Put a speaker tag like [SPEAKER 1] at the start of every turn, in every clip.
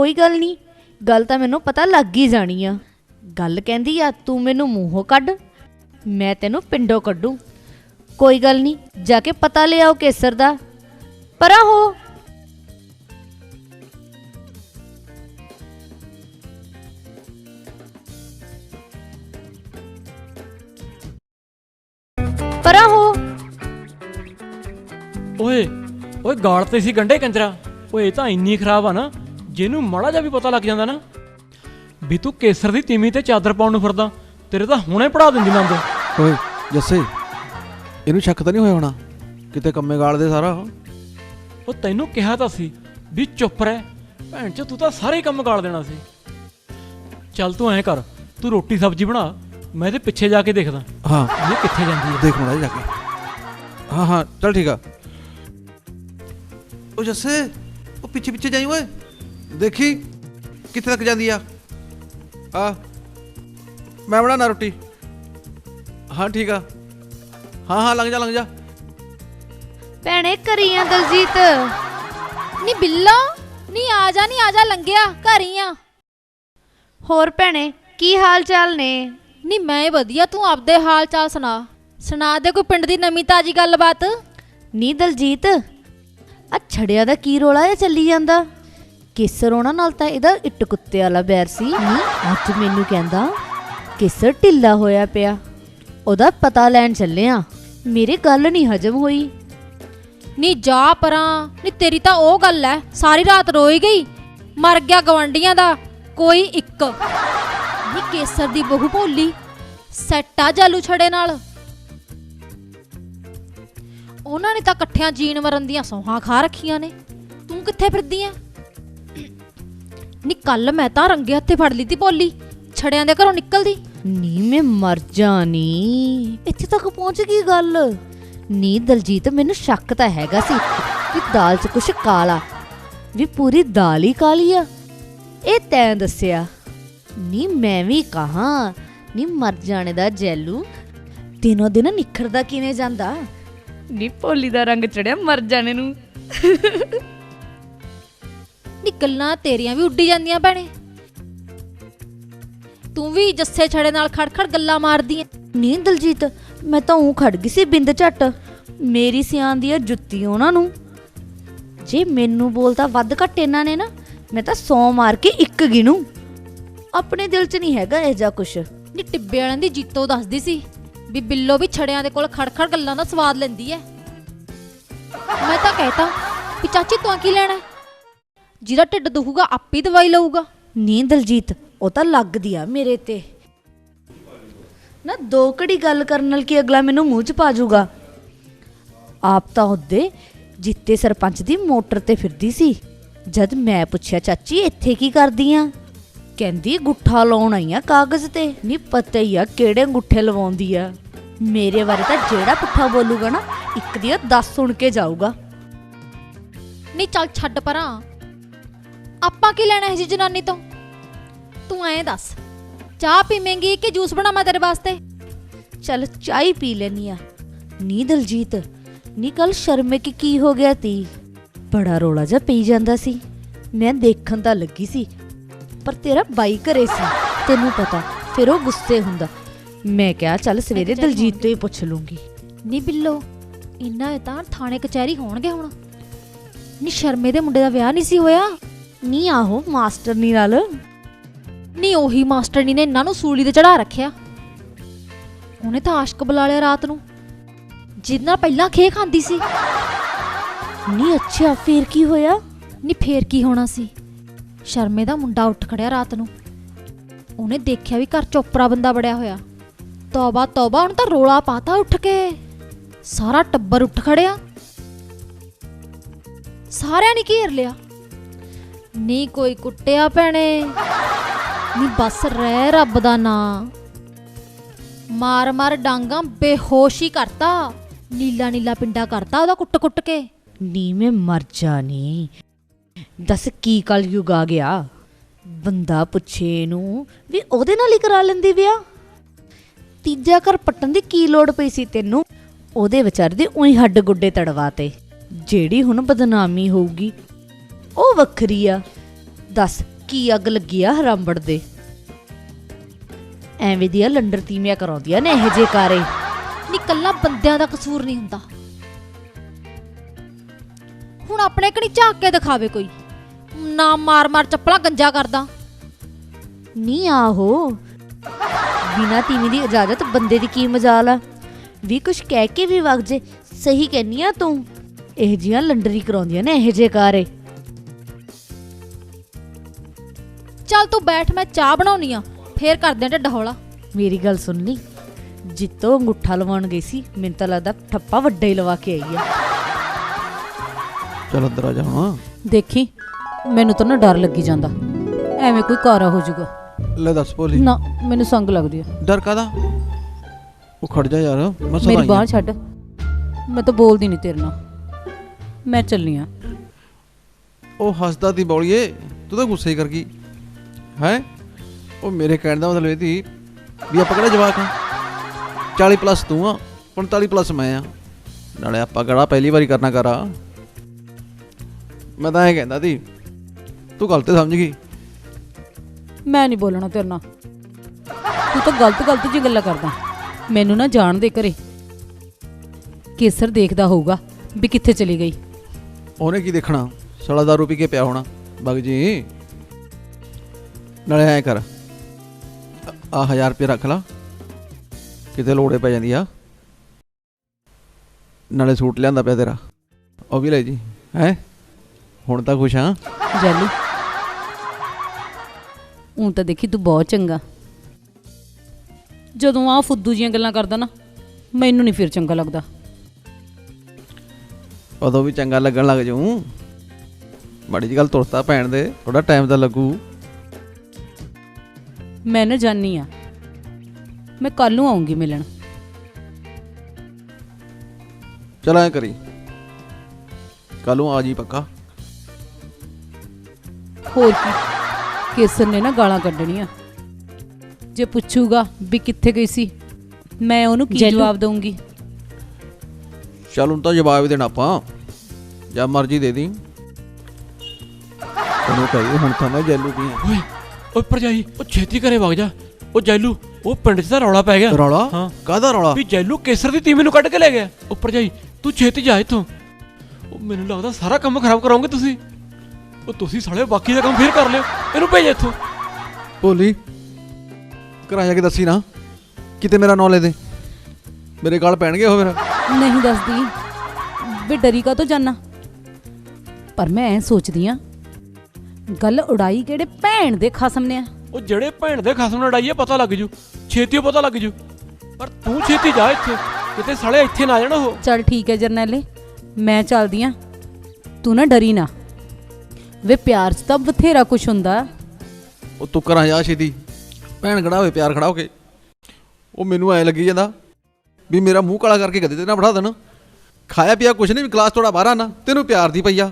[SPEAKER 1] ਕੋਈ ਗੱਲ ਨਹੀਂ। ਗੱਲ ਤਾਂ ਮੈਨੂੰ ਪਤਾ ਲੱਗ ਹੀ ਜਾਣੀ ਆ। ਗੱਲ ਕਹਿੰਦੀ ਆ, ਤੂੰ ਮੈਨੂੰ ਮੂੰਹੋਂ ਕੱਢ, ਮੈਂ ਤੈਨੂੰ ਪਿੰਡੋਂ ਕੱਢੂ। ਕੋਈ ਗੱਲ ਨਹੀਂ, ਜਾ ਕੇ ਪਤਾ ਲਿਆਓ ਕੇਸਰ ਦਾ। ਪਰਾਂ ਹੋ ਪਰਾਂ ਹੋ
[SPEAKER 2] ਓਏ ਓਏ ਗਾਲ ਤੇ ਸੀ ਗੰਡੇ ਕੰਜਰਾ। ਓਏ, ਇਹ ਤਾਂ ਇੰਨੀ ਖਰਾਬ ਆ ਨਾ। ਜਿਹਨੂੰ ਮਾੜਾ ਜਿਹਾ ਵੀ ਪਤਾ ਲੱਗ ਜਾਂਦਾ ਨਾ ਵੀ ਤੂੰ ਕੇਸਰ ਦੀ ਤੀਮੀ ਤੇ ਚਾਦਰ ਪਾਉਣ ਨੂੰ ਫਿਰਦਾ ਤੇਰੇ ਤਾਂ ਹੁਣੇ ਪੜਾ ਦਿੰਦੀ ਨੰਦ
[SPEAKER 3] ਓਏ ਜੱਸੇ ਇਹਨੂੰ ਸ਼ੱਕ ਤਾਂ ਨਹੀਂ ਹੋਇਆ ਹੋਣਾ? ਕਿਤੇ ਕੰਮੇ ਗਾਲਦੇ ਸਾਰਾ?
[SPEAKER 2] ਉਹ ਤੈਨੂੰ ਕਿਹਾ ਤਾਂ ਸੀ ਵੀ ਚੁੱਪ ਰਹਿ ਭੈਣ ਚ ਤੂੰ ਤਾਂ ਸਾਰੇ ਕੰਮ ਗਾਲ ਦੇਣਾ ਸੀ। ਚੱਲ ਤੂੰ ਐਂ ਕਰ ਤੂੰ ਰੋਟੀ ਸਬਜ਼ੀ ਬਣਾ ਮੈਂ ਇਹਦੇ ਪਿੱਛੇ ਜਾ ਕੇ ਦੇਖਦਾ।
[SPEAKER 3] ਹਾਂ।
[SPEAKER 2] ਇਹ ਕਿੱਥੇ ਜਾਂਦੀ ਹੈ?
[SPEAKER 3] ਦੇਖ ਮੜਾ ਜਾ ਕੇ। ਹਾਂ ਹਾਂ ਚੱਲ ਠੀਕ ਆ। ਉਹ ਜੱਸੇ ਉਹ ਪਿੱਛੇ ਪਿੱਛੇ ਜਾਈ ਓਏ। ਦੇਖੀ ਕਿੱਥੇ ਤੱਕ ਜਾਂਦੀ ਆ? ਆ ਮੈਂ ਬਣਾਣਾ ਰੋਟੀ। ਹਾਂ ਠੀਕ ਆ। ਹਾਂ ਹਾਂ ਲੰਘ ਜਾ ਲੰਘ ਜਾ।
[SPEAKER 1] ਭੈਣੇ ਕਰੀਆਂ ਦਲਜੀਤ।
[SPEAKER 4] ਨੀ ਬਿੱਲਾ ਨੀ ਆ ਜਾ ਨੀ ਆ ਜਾ ਲੰਘਿਆ ਘਰ ਹੀ ਆ।
[SPEAKER 1] ਹੋਰ ਭੈਣੇ ਕੀ ਹਾਲ ਚਾਲ ਨੇ?
[SPEAKER 4] ਨੀ ਮੈਂ ਵਧੀਆ ਤੂੰ ਆਪਦੇ ਹਾਲ ਚਾਲ ਸੁਣਾ। ਸੁਣਾ ਦੇ ਕੋਈ ਪਿੰਡ ਦੀ ਨਵੀਂ ਤਾਜੀ ਗੱਲਬਾਤ?
[SPEAKER 1] ਨੀ ਦਲਜੀਤ ਆ ਛੜਿਆ ਦਾ ਕੀ ਰੋਲਾ ਇਹ ਚੱਲੀ ਜਾਂਦਾ? ਕੇਸਰ ਉਹਨਾਂ ਨਾਲ ਤਾਂ ਇਹਦਾ ਇੱਟ ਕੁੱਤੇ ਵਾਲਾ ਬੈਰ ਸੀ। ਅੱਜ ਮੈਨੂੰ ਕਹਿੰਦਾ, ਕੇਸਰ ਢਿੱਲਾ ਹੋਇਆ ਪਿਆ। ਉਹਦਾ ਪਤਾ ਲੈਣ ਚੱਲਿਆ ਮੇਰੇ ਗੱਲ ਨਹੀਂ ਹਜਮ ਹੋਈ।
[SPEAKER 4] ਨੀ ਜਾ ਪਰਾਂ, ਨੀ ਤੇਰੀ ਤਾਂ ਉਹ ਗੱਲ ਐ। ਸਾਰੀ ਰਾਤ ਰੋਈ ਗਈ। ਮਰ ਗਿਆ ਗਵੰਡੀਆਂ ਦਾ, ਕੋਈ ਇੱਕ। ਨੀ ਕੇਸਰ ਦੀ ਬਹੂ ਭੋਲੀ, ਸੈੱਟਾ ਜਾਲੂ ਛੜੇ ਨਾਲ। ਉਹਨਾਂ ਨੇ ਤਾਂ ਇਕੱਠਿਆਂ ਜੀਣ ਮਰਨ ਦੀਆਂ ਸੌਹਾਂ ਖਾ ਰੱਖੀਆਂ ਨੇ। ਤੂੰ ਕਿੱਥੇ ਫਿਰਦੀ ਐ? ਨੀ ਕੱਲ ਮੈਂ ਤਾਂ ਰੰਗੇ ਹੱਥੇ ਫੜ ਲਈ ਤੀ ਭੋਲੀ। ਛੜਿਆਂ ਦੇ ਘਰੋਂ ਨਿਕਲਦੀ।
[SPEAKER 1] ਨੀ ਮੈਂ ਮਰ ਜਾਣੀ। ਇੱਥੇ ਤੱਕ ਪਹੁੰਚ ਗਈ ਗੱਲ। ਨੀ ਦਲਜੀਤ ਮੈਨੂੰ ਸ਼ੱਕ ਤਾਂ ਹੈਗਾ ਸੀ ਕਿ ਦਾਲ 'ਚ ਕੁਛ ਕਾਲਾ ਵੀ ਪੂਰੀ ਦਾਲ ਹੀ ਕਾਲੀ ਆ। ਇਹ ਤੈਂ ਦੱਸਿਆ। ਨੀ ਮੈਂ ਵੀ ਕਹਾ ਨੀ ਮਰ ਜਾਣੇ ਦਾ ਜੈਲੂ। ਦਿਨੋ ਦਿਨ ਨਿਖਰਦਾ ਕਿਵੇਂ ਜਾਂਦਾ? ਨੀ ਭੋਲੀ ਦਾ ਰੰਗ ਚੜਿਆ ਮਰ ਜਾਣੇ ਨੂੰ।
[SPEAKER 4] ਨੀ ਗੱਲਾਂ ਤੇਰੀਆਂ ਵੀ ਉੱਡੀ ਜਾਂਦੀਆਂ ਭੈਣੇ। ਤੂੰ ਵੀ ਜੱਸੇ ਛੜੇ ਨਾਲ ਖੜਖੜ ਗੱਲਾਂ ਮਾਰਦੀ ਐ
[SPEAKER 1] ਨੀ ਦਲਜੀਤ ਮੈਂ ਤਾਂ ਉਹ ਖੜ ਗਈ ਸੀ ਬਿੰਦ ਝੱਟ। ਮੇਰੀ ਸਿਆਣ ਦੀ ਆ ਜੁੱਤੀ ਉਹਨਾਂ ਨੂੰ। ਜੇ ਮੈਨੂੰ ਬੋਲਤਾ ਵੱਧ ਘੱਟ ਇਹਨਾਂ ਨੇ ਨਾ ਮੈਂ ਤਾਂ 100 ਮਾਰ ਕੇ ਇੱਕ ਗਿਣੂ। ਆਪਣੇ ਦਿਲ 'ਚ ਨਹੀਂ ਹੈਗਾ ਇਹ ਜਾ ਕੁਛ।
[SPEAKER 4] ਨੀ ਟਿੱਬੇ ਵਾਲਿਆਂ ਦੀ ਜੀਤੋ ਦੱਸਦੀ ਸੀ ਵੀ ਬਿੱਲੋ ਵੀ ਛੜਿਆਂ ਦੇ ਕੋਲ ਖੜਖੜ ਗੱਲਾਂ ਦਾ ਸਵਾਦ ਲੈਂਦੀ ਐ। ਮੈਂ ਤਾਂ ਕਹਿਤਾ ਵੀ ਚਾਚੀ ਤੂੰ ਕੀ ਲੈਣਾ? ਜਿਹਦਾ ਢਿੱਡ ਦੁਖੂਗਾ ਆਪੇ ਹੀ ਦਵਾਈ ਲਊਗਾ।
[SPEAKER 1] ਨੀ ਦਲਜੀਤ ਉਹ ਤਾਂ ਲੱਗਦੀ ਆ ਮੇਰੇ ਤੇ। ਨਾ ਦੋ ਘੜੀ ਗੱਲ ਕਰਨ ਨਾਲ ਕੀ ਅਗਲਾ ਮੈਨੂੰ ਮੂੰਹ 'ਚ ਪਾ ਜਾਊਗਾ ਆਪ ਤਾਂ ਉਹਦੇ ਜਿੱਤੇ ਸਰਪੰਚ ਦੀ ਮੋਟਰ ਤੇ ਫਿਰਦੀ ਸੀ। ਜਦ ਮੈਂ ਪੁੱਛਿਆ ਚਾਚੀ ਇੱਥੇ ਕੀ ਕਰਦੀ ਆ ਕਹਿੰਦੀ ਗੁੱਠਾ ਲਾਉਣ ਆਈ ਆ ਕਾਗਜ਼ ਤੇ। ਨਹੀਂ ਪਤਾ ਹੀ ਆ ਕਿਹੜੇ ਗੁੱਠੇ ਲਵਾਉਂਦੀ ਆ। ਮੇਰੇ ਬਾਰੇ ਤਾਂ ਜਿਹੜਾ ਪੁੱਠਾ ਬੋਲੂਗਾ ਨਾ ਇੱਕ ਦੀ 10 ਸੁਣ ਕੇ ਜਾਊਗਾ।
[SPEAKER 4] ਨਹੀਂ ਚੱਲ ਛੱਡ ਪਰਾਂ। ਆਪਾਂ ਕੀ ਲੈਣਾ ਹੈ ਜੀ ਜਨਾਨੀ ਤੋਂ? ਤੂੰ ਐਂ ਦੱਸ ਚਾਹ ਪੀਵੇਂਗੀ ਕਿ ਜੂਸ ਬਣਾਵਾਂ ਤੇਰੇ ਵਾਸਤੇ?
[SPEAKER 1] ਚੱਲ ਚਾਈ ਪੀ ਲੈਨੀ ਆ। ਨੀ ਦਲਜੀਤ ਨੀ ਕੱਲ ਸ਼ਰਮੇ ਕੀ ਕੀ ਹੋ ਗਿਆ ਤੀ? ਬੜਾ ਰੋਲਾ ਜਿਹਾ ਪਈ ਜਾਂਦਾ ਸੀ। ਮੈਂ ਦੇਖਣ ਤਾਂ ਲੱਗੀ ਸੀ ਪਰ ਤੇਰਾ ਬਾਈ ਘਰੇ ਸੀ। ਤੈਨੂੰ ਪਤਾ ਫਿਰ ਉਹ ਗੁੱਸੇ ਹੁੰਦਾ। ਮੈਂ ਕਿਹਾ ਚੱਲ ਸਵੇਰੇ ਦਲਜੀਤ ਤੋਂ ਹੀ ਪੁੱਛ ਲੂੰਗੀ।
[SPEAKER 4] ਨੀ ਬਿੱਲੋ ਇੰਨਾ ਤਾਂ ਥਾਣੇ ਕਚਹਿਰੀ ਹੋਣਗੇ ਹੁਣ। ਨੀ ਸ਼ਰਮੇ ਦੇ ਮੁੰਡੇ ਦਾ ਵਿਆਹ ਨਹੀਂ ਸੀ ਹੋਇਆ?
[SPEAKER 1] ਨੀ, ਆਹੋ ਮਾਸਟਰਨੀ ਨਾਲ।
[SPEAKER 4] ਨੀ, ਉਹੀ ਮਾਸਟਰਨੀ ਨੇ ਇਹਨਾਂ ਨੂੰ ਸੂਲੀ ਤੇ ਚੜਾ ਰੱਖਿਆ। ਉਹਨੇ ਤਾਂ ਆਸ਼ਕ ਬੁਲਾ ਲਿਆ ਰਾਤ ਨੂੰ। ਜਿਹਦੇ ਨਾਲ ਪਹਿਲਾਂ ਖੇ ਖਾਂਦੀ ਸੀ।
[SPEAKER 1] ਨੀ, ਅੱਛਾ, ਫੇਰ ਕੀ ਹੋਇਆ?
[SPEAKER 4] ਨੀ, ਫੇਰ ਕੀ ਹੋਣਾ ਸੀ? ਸ਼ਰਮੇ ਦਾ ਮੁੰਡਾ ਉੱਠ ਖੜਿਆ ਰਾਤ ਨੂੰ। ਉਹਨੇ ਦੇਖਿਆ ਵੀ ਘਰ ਚੋਪਰਾ ਬੰਦਾ ਬੜਿਆ ਹੋਇਆ। ਤੌਬਾ ਤੌਬਾ, ਉਹਨੇ ਤਾਂ ਰੋਲਾ ਪਾਤਾ ਉੱਠ ਕੇ। ਸਾਰਾ ਟੱਬਰ ਉੱਠ ਖੜਿਆ। ਸਾਰਿਆਂ ਨੇ ਘੇਰ ਲਿਆ। ਨੀ ਕੋਈ ਕੁੱਟਿਆ ਭੈਣੇ। ਨੀ ਬਸ ਰਹਿ ਰੱਬ ਦਾ ਨਾਂ। ਮਾਰ ਮਾਰ ਡਾਂਗਾ ਬੇਹੋਸ਼ ਹੀ ਕਰਤਾ। ਨੀਲਾ ਨੀਲਾ ਪਿੰਡਾ ਕਰਤਾ ਉਹਦਾ ਕੁੱਟ ਕੁੱਟ ਕੇ।
[SPEAKER 1] ਨੀ, ਮੈਂ ਮਰ ਜਾਣੀ ਦੱਸ ਕੀ ਕਲ ਯੁਗ ਆ ਗਿਆ? ਬੰਦਾ ਪੁੱਛੇ ਨੂੰ ਵੀ ਉਹਦੇ ਨਾਲ ਹੀ ਕਰਾ ਲੈਂਦੀ ਵਿਆਹ? ਤੀਜਾ ਘਰ ਪੱਟਣ ਦੀ ਕੀ ਲੋੜ ਪਈ ਸੀ ਤੈਨੂੰ? ਉਹਦੇ ਵਿਚਾਰ ਦੇ ਉਹੀ ਹੱਡ ਗੁੱਡੇ ਤੜਵਾਤੇ ਜਿਹੜੀ ਹੁਣ ਬਦਨਾਮੀ ਹੋਊਗੀ ਉਹ ਵੱਖਰੀ ਆ। ਦੱਸ, ਕੀ ਅੱਗ ਲੱਗੀ ਆ ਹਰਾਂਬੜ ਦੇ? ਐਵੇਂ ਦੀਆਂ ਲੰਡਰ ਤੀਮੀਆਂ ਕਰਾਉਂਦੀਆਂ ਨੇ ਇਹ ਜੇ ਕਾਰੇ।
[SPEAKER 4] ਨੀ, ਕੱਲਾ ਬੰਦਿਆਂ ਦਾ ਕਸੂਰ ਨਹੀਂ ਹੁੰਦਾ। ਹੁਣ ਆਪਣੇ ਕਣੀ ਝਾਕ ਕੇ ਦਿਖਾਵੇ ਕੋਈ? ਨਾ ਮਾਰ ਮਾਰ ਚੱਪਲਾਂ ਗੰਜਾ ਕਰਦਾ।
[SPEAKER 1] ਨੀ ਆਹੋ ਬਿਨਾ ਤੀਵੀਂ ਦੀ ਇਜਾਜ਼ਤ ਬੰਦੇ ਦੀ ਕੀ ਮਜਾਲ ਆ? ਵੀ ਕੁਛ ਕਹਿ ਕੇ ਵੀ ਵਗ ਜੇ, ਸਹੀ ਕਹਿੰਨੀ ਆ ਤੂੰ? ਇਹ ਜੀਆਂ ਲੰਡਰੀ ਕਰਾਉਂਦੀਆਂ ਨੇ ਇਹ ਜੇ ਕਾਰੇ।
[SPEAKER 4] ਚੱਲ ਤੂੰ ਬੈਠ ਮੈਂ ਚਾਹ ਬਣਾਉਣੀ ਆ। ਫੇਰ ਕਰਦੇ ਆਂ ਢਿੱਡ ਹੌਲਾ।
[SPEAKER 1] ਮੇਰੀ ਗੱਲ ਸੁਣ ਲਈ ਜਿੱਤੋਂ ਅੰਗੂਠਾ ਲਵਾਉਣ ਗਈ ਸੀ ਮੈਨੂੰ ਤਾਂ ਲੱਗਦਾ ਠੱਪਾ ਵੱਡਾ ਹੀ ਲਵਾ ਕੇ ਆਈ ਆ।
[SPEAKER 3] ਚਲ ਅੰਦਰ ਆ ਜਾ ਹੁਣ।
[SPEAKER 5] ਦੇਖੀ ਮੈਨੂੰ ਤਾਂ ਨਾ ਡਰ ਲੱਗੀ ਜਾਂਦਾ। ਐਵੇਂ ਕੋਈ ਕਾਰਾ ਹੋ ਜਾਊਗਾ।
[SPEAKER 3] ਲੈ ਦੱਸ ਭੋਲੀ।
[SPEAKER 5] ਨਾ ਮੈਨੂੰ ਸੰਗ ਲੱਗਦੀ ਆ।
[SPEAKER 3] ਡਰ ਕਾਦਾ ਉਹ ਖੜ ਜਾ ਯਾਰ ਮੈਂ
[SPEAKER 5] ਮੇਰੀ
[SPEAKER 3] ਸਦਾ
[SPEAKER 5] ਬਾਹ ਛੱਡ। ਮੈਂ ਤਾਂ ਬੋਲਦੀ ਨਹੀਂ ਤੇਰੇ ਨਾਲ। ਮੈਂ ਚੱਲੀ ਆ।
[SPEAKER 3] ਉਹ ਹੱਸਦਾ ਤੀ ਬੌਲੀਏ ਤੂੰ ਤਾਂ ਗੁੱਸੇ ਹੀ ਕਰ ਗਈ। ਹੈ? ਉਹ ਮੇਰੇ ਕਹਿਣ ਦਾ ਮਤਲਬ ਇਹ ਤੀ ਵੀ ਆਪਾਂ ਕਿਹੜਾ ਜਵਾਕ ਆ? 40 ਪਲੱਸ ਤੂੰ ਆ 45 ਪਲੱਸ ਮੈਂ ਆ। ਨਾਲੇ ਆਪਾਂ ਕਿਹੜਾ ਪਹਿਲੀ ਵਾਰੀ ਕਰਨਾ ਕਰਾ ਮੈਂ ਤਾਂ ਇਹ ਕਹਿੰਦਾ ਤੀ ਤੂੰ ਗਲਤ ਸਮਝ ਗਈ।
[SPEAKER 5] ਮੈਂ ਨਹੀਂ ਬੋਲਣਾ ਤੇਰੇ ਨਾਲ। ਤੂੰ ਤਾਂ ਗਲਤ ਗਲਤ ਜੀ ਗੱਲਾਂ ਕਰਦਾ। ਮੈਨੂੰ ਨਾ ਜਾਣ ਦੇ ਘਰੇ। ਕੇਸਰ ਦੇਖਦਾ ਹੋਊਗਾ ਵੀ ਕਿੱਥੇ ਚਲੀ ਗਈ।
[SPEAKER 3] ਉਹਨੇ ਕੀ ਦੇਖਣਾ? ਸੜਾ ਦਾਰੂ ਪੀ ਕੇ ਪਿਆ ਹੋਣਾ। ਬਗ ਜੀ। ਨਾਲੇ ਐ ਕਰ। ਆ 1000 ਰੁਪਏ ਰੱਖ ਲਾ। ਕਿਤੇ ਲੋੜੇ ਪੈ ਜਾਂਦੀ ਆ। ਨਾਲੇ ਸੂਟ ਲਿਆਂਦਾ ਪਿਆ ਤੇਰਾ। ਉਹ ਵੀ ਲੈ ਜੀ। ਹੈ? ਹੁਣ ਤਾਂ ਖੁਸ਼ ਹਾਂ
[SPEAKER 5] ਜੈਲੂ। ਹੁਣ ਤਾਂ ਦੇਖੀ ਤੂੰ ਬਹੁਤ ਚੰਗਾ। ਜਦੋਂ ਆ ਫੁੱਦੂ ਜੀਆਂ ਗੱਲਾਂ ਕਰਦਾ ਨਾ ਮੈਨੂੰ ਨਹੀਂ ਫਿਰ ਚੰਗਾ ਲੱਗਦਾ।
[SPEAKER 3] ਉਦੋਂ ਵੀ ਚੰਗਾ ਲੱਗਣ ਲੱਗ ਜਾਊ। ਮਾੜੀ ਜੀ ਗੱਲ ਤੁਰਤਾ ਪੈਣ ਦੇ ਥੋੜਾ ਟਾਈਮ ਤਾਂ ਲੱਗੂ।
[SPEAKER 5] ਮੈਂ ਨਾ ਜਾਣੀ ਆ। ਮੈਂ ਕੱਲ ਨੂੰ ਆਉਂਗੀ ਮਿਲਣ।
[SPEAKER 3] ਚਲ ਐ ਕਰੀ। ਕੱਲ ਨੂੰ ਆ ਜੀ ਪੱਕਾ।
[SPEAKER 5] ਹੋਰ ਕੀ? ਕੇਸਰ ਨੇ ਨਾ ਗਾਲਾਂ ਕੱਢਣੀਆਂ। ਜੇ ਪੁੱਛੂਗਾ ਵੀ ਕਿੱਥੇ ਗਈ ਸੀ ਮੈਂ ਉਹਨੂੰ ਕੀ
[SPEAKER 1] ਜੈਲੂ।
[SPEAKER 5] ਜਵਾਬ ਦਊਂਗੀ?
[SPEAKER 3] ਚੱਲ ਹੁਣ ਤਾਂ ਜਵਾਬ ਹੀ ਦੇਣਾ ਆਪਾਂ। ਜਾਂ ਮਰਜ਼ੀ ਦੇ ਦੀ। ਤੈਨੂੰ ਕਹੀ ਹੁਣ ਤਾਂ ਮੈਂ ਜੈਲੂ ਦੀ
[SPEAKER 2] ਓਏ ਓਏ ਭਰਜਾਈ ਉਹ ਛੇਤੀ ਘਰੇ ਵਗ ਜਾ। ਉਹ ਜੈਲੂ ਉਹ ਪਿੰਡ 'ਚ ਤਾਂ ਰੌਲਾ ਪੈ ਗਿਆ।
[SPEAKER 3] ਰੌਲਾ?
[SPEAKER 2] ਹਾਂ।
[SPEAKER 3] ਕਾਹਦਾ ਰੌਲਾ?
[SPEAKER 2] ਵੀ ਜੈਲੂ ਕੇਸਰ ਦੀ ਤੀਵੀਂ ਨੂੰ ਕੱਢ ਕੇ ਲੈ ਗਿਆ। ਉਹ ਭਰਜਾਈ ਤੂੰ ਛੇਤੀ ਜਾ ਇੱਥੋਂ। ਉਹ ਮੈਨੂੰ ਲੱਗਦਾ ਸਾਰਾ ਕੰਮ ਖਰਾਬ ਕਰਾਉਂਗੇ ਤੁਸੀਂ। ਉਹ ਤੁਸੀਂ ਸਾਲੇ ਬਾਕੀ ਦਾ ਕੰਮ ਫੇਰ ਕਰ ਲਿਓ। ਇਹਨੂੰ ਭੇਜ ਇੱਥੋਂ।
[SPEAKER 3] ਭੋਲੀ ਘਰਾਂ ਜਾ ਕੇ ਦੱਸੀ ਨਾ। ਕਿਤੇ ਮੇਰਾ ਨਾਂ ਲੈ ਦੇ। ਮੇਰੇ ਗਾਲ ਪੈਣਗੇ ਉਹ ਫਿਰ।
[SPEAKER 5] ਨਹੀਂ ਦੱਸਦੀ। ਵੀ ਡਰੀ ਕਾ ਤੋਂ ਜਾਨਾ? ਪਰ ਮੈਂ ਐ ਸੋਚਦੀ ਆ ਗੱਲ ਉਡਾਈ ਕਿਹੜੇ ਭੈਣ ਦੇ ਖਸਮ ਨੇ ਆ?
[SPEAKER 2] ਉਹ ਜਿਹੜੇ ਭੈਣ ਦੇ ਖਸਮ ਨਾਲ ਲੜਾਈਏ ਪਤਾ ਲੱਗ ਜੂ। ਛੇਤੀ ਓ ਪਤਾ ਲੱਗ ਜੂ। ਪਰ ਤੂੰ ਛੇਤੀ ਜਾ ਇੱਥੇ। ਕਿਤੇ ਸਾਲੇ ਇੱਥੇ ਨਾ ਆ ਜਾਣ ਉਹ।
[SPEAKER 5] ਚੱਲ ਠੀਕ ਹੈ ਜਰਨੈਲੇ ਮੈਂ ਚੱਲਦੀ ਆ ਤੂੰ ਨਾ ਡਰੀ ਨਾ। ਵੇ ਪਿਆਰ 'ਚ ਤਾਂ ਬਥੇਰਾ ਕੁਛ ਹੁੰਦਾ।
[SPEAKER 3] ਉਹ ਤੂੰ ਘਰਾਂ ਜਾ ਛੇਤੀ। ਭੈਣ ਖੜਾ ਹੋਵੇ ਪਿਆਰ ਖੜਾ ਹੋ ਕੇ ਉਹ ਮੈਨੂੰ ਐ ਲੱਗੀ ਜਾਂਦਾ ਵੀ ਮੇਰਾ ਮੂੰਹ ਕਾਲਾ ਕਰਕੇ ਗੱਦੇ ਤੇ ਨਾ ਬਿਠਾ ਦੇਣ। ਖਾਇਆ ਪੀਆ ਕੁਛ ਨਹੀਂ ਵੀ ਗਲਾਸ ਥੋੜਾ ਬਾਹਰ ਆਣਾ ਤੈਨੂੰ ਪਿਆਰ ਦੀ ਪਈਆ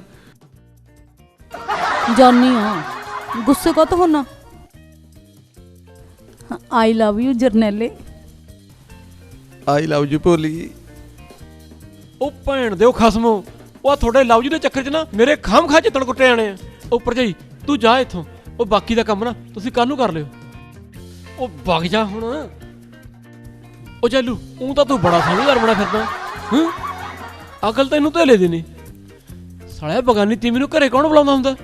[SPEAKER 5] ਜਾਨੀ ਆ। ਗੁੱਸੇ ਕਾ ਹੋਣਾ ਆਈ ਲਵ ਯੂ ਜਰਨੈਲੇ।
[SPEAKER 3] ਆਈ ਲਵ ਯੂ ਭੋਲੀ।
[SPEAKER 2] ਉਹ ਭੈਣ ਦੇ ਉਹ ਖਸਮੋ। ਉਹ ਤੁਹਾਡੇ ਲਵ ਜੀ ਦੇ ਚੱਕਰ 'ਚ ਨਾ ਮੇਰੇ ਖਾਮ ਖਾ ਚਿੱਤਣ ਕੁੱਟੇ ਜਾਣੇ ਆ। ਉਹ ਭਰਜਾਈ ਤੂੰ ਜਾ ਇੱਥੋਂ। ਉਹ ਬਾਕੀ ਦਾ ਕੰਮ ਨਾ ਤੁਸੀਂ ਕੱਲ ਨੂੰ ਕਰ ਲਿਓ। ਉਹ ਵਗ ਜਾ ਹੁਣ। ਉਹ ਜੈਲੂ ਉਹ ਤਾਂ ਤੂੰ ਬੜਾ ਸਮਝਦਾਰ ਬਣਾ ਫਿਰਦਾ। ਹੂੰ? ਅਕਲ ਤੈਨੂੰ ਧੇਲੇ ਦੀ ਨਹੀਂ। ਸਾਲਿਆ ਬਗਾਨੀ ਤੀਵੀਂ ਨੂੰ ਘਰੇ ਕੌਣ ਬੁਲਾਉਂਦਾ ਹੁੰਦਾ?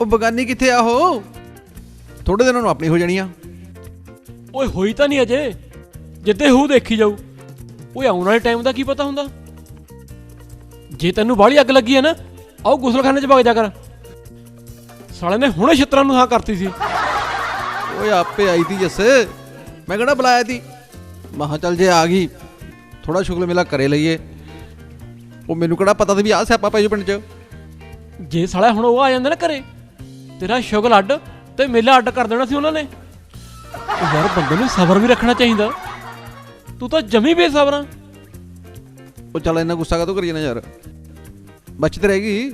[SPEAKER 3] ਉਹ ਬਗਾਨੀ ਕਿੱਥੇ ਆ ਉਹ? ਥੋੜੇ ਦਿਨਾਂ ਨੂੰ ਆਪਣੀ ਹੋ ਜਾਣੀ ਆ।
[SPEAKER 2] ਓਏ ਹੋਈ ਤਾਂ ਨਹੀਂ ਅਜੇ। ਜਿੱਦੇ ਹੂ ਦੇਖੀ ਜਾਊ। ਓਏ ਆਉਣ ਵਾਲੇ ਟਾਈਮ ਦਾ ਕੀ ਪਤਾ ਹੁੰਦਾ? ਜੇ ਤੈਨੂੰ ਬਾਹਲੀ ਅੱਗ ਲੱਗੀ ਹੈ ਨਾ ਆਓ ਗੁਸਲਖਾਨੇ 'ਚ ਵਗ ਜਾ ਕਰ। ਸਾਲੇ ਨੇ ਹੁਣੇ ਛਿੱਤਰਾਂ ਨੂੰ ਹਾਂ ਕਰਤੀ ਸੀ।
[SPEAKER 3] ਓਏ ਆਪੇ ਆਈ ਤੀ ਜੱਸੇ। ਮੈਂ ਕਿਹੜਾ ਬੁਲਾਇਆ ਤੀ? ਮਹਾ ਚੱਲ ਜੇ ਆ ਗਈ ਥੋੜਾ ਸ਼ੁਗਲ ਮੇਲਾ ਕਰੇ ਲਈਏ। ਉਹ ਮੈਨੂੰ ਕਿਹੜਾ ਪਤਾ ਸੀ ਵੀ ਆਹ ਸਿਆਪਾ ਪੈ ਜੂ ਪਿੰਡ 'ਚ।
[SPEAKER 2] ਜੇ ਸਾਲਾ ਹੁਣ ਉਹ ਆ ਜਾਂਦੇ ਨਾ ਘਰੇ ਤੇਰਾ ਸ਼ੁਗਲ ਅੱਡ ਤੇ ਮੇਲਾ ਅੱਡ ਕਰ ਦੇਣਾ ਸੀ ਉਹਨਾਂ ਨੇ। ਉਹ ਯਾਰ ਬੰਦੇ ਨੂੰ ਸਬਰ ਵੀ ਰੱਖਣਾ ਚਾਹੀਦਾ। ਤੂੰ ਤਾਂ ਜਮੀ ਬੇਸਬਰਾਂ
[SPEAKER 3] ਉਹ ਚੱਲ ਇੰਨਾ ਗੁੱਸਾ ਕਾਹਤੋਂ ਕਰੀ ਜਾਣਾ ਯਾਰ। ਬਚਤ ਰਹੇਗੀ।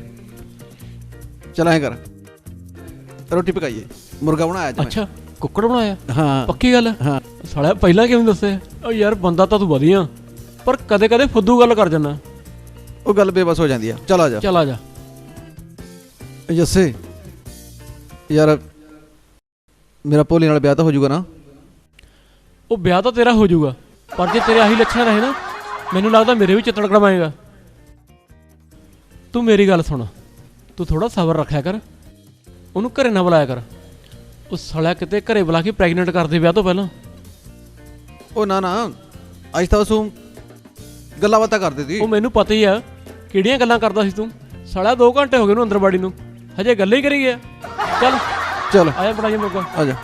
[SPEAKER 3] ਚਲ ਐ ਕਰ। ਰੋਟੀ ਪਕਾਈਏ। ਮੁਰਗਾ ਬਣਾਇਆ ਅੱਜ ਮੈਂ।
[SPEAKER 2] ਅੱਛਾ ਕੁੱਕੜ ਬਣਾਇਆ?
[SPEAKER 3] ਹਾਂ।
[SPEAKER 2] ਪੱਕੀ ਗੱਲ?
[SPEAKER 3] ਹੈ।
[SPEAKER 2] ਸਾਲਿਆ ਪਹਿਲਾਂ ਕਿਉਂ ਨੀ ਦੱਸਿਆ? ਓ ਯਾਰ ਬੰਦਾ ਤਾਂ ਤੂੰ ਵਧੀਆ। ਪਰ ਕਦੇ ਕਦੇ ਫੁੱਦੂ ਗੱਲ ਕਰ ਜੰਨਾ
[SPEAKER 3] ਉਹ ਗੱਲ ਬੇਬਸ ਹੋ ਜਾਂਦੀ ਆ। ਚਲ ਆ ਜਾ।
[SPEAKER 2] ਚੱਲ ਆ ਜਾ।
[SPEAKER 3] ਜੱਸੇ। ਯਾਰ ਮੇਰਾ ਭੋਲੀ ਨਾਲ ਵਿਆਹ ਤਾਂ ਹੋ ਜਾਊਗਾ ਨਾ?
[SPEAKER 2] ਉਹ ਵਿਆਹ ਤਾਂ ਤੇਰਾ ਹੋ ਜਾਊਗਾ ਪਰ ਜੇ ਤੇਰੇ ਆਹੀ ਲੱਛਣ ਰਹੇ ਨਾ ਮੈਨੂੰ ਲੱਗਦਾ ਮੇਰੇ ਵੀ ਚਿੱਤੜ ਕਰਵਾਏਗਾ ਤੂੰ ਮੇਰੀ ਗੱਲ ਸੁਣ ਤੂੰ ਥੋੜਾ ਸਬਰ ਰੱਖਿਆ ਕਰ ਉਹਨੂੰ ਘਰੇ ਨਾ ਬੁਲਾਇਆ ਕਰ। ਉਹ ਸਾਲਿਆ ਕਿਤੇ ਘਰੇ ਬੁਲਾ ਕੇ ਪ੍ਰੈਗਨੈਂਟ ਕਰਦੇ ਵਿਆਹ ਤੋਂ ਪਹਿਲਾਂ।
[SPEAKER 3] ਉਹ ਨਾ ਨਾ ਅੱਜ ਤਾਂ ਉਸੂ ਗੱਲਾਂ ਬਾਤਾਂ ਕਰਦੇ ਸੀ।
[SPEAKER 2] ਉਹ ਮੈਨੂੰ ਪਤਾ ਹੀ ਆ ਕਿਹੜੀਆਂ ਗੱਲਾਂ ਕਰਦਾ ਸੀ ਤੂੰ? ਸਾਲਿਆ 2 ਘੰਟੇ ਹੋ ਗਏ ਉਹਨੂੰ ਅੰਦਰ ਬਾੜੀ ਨੂੰ। ਹਜੇ ਗੱਲਾਂ ਹੀ ਕਰੀ ਗਿਆ ਚੱਲ।
[SPEAKER 3] ਚਲ।
[SPEAKER 2] ਆਇਆ ਬਣਾਈਏ ਮੋਗਾ
[SPEAKER 3] ਆ ਜਾ।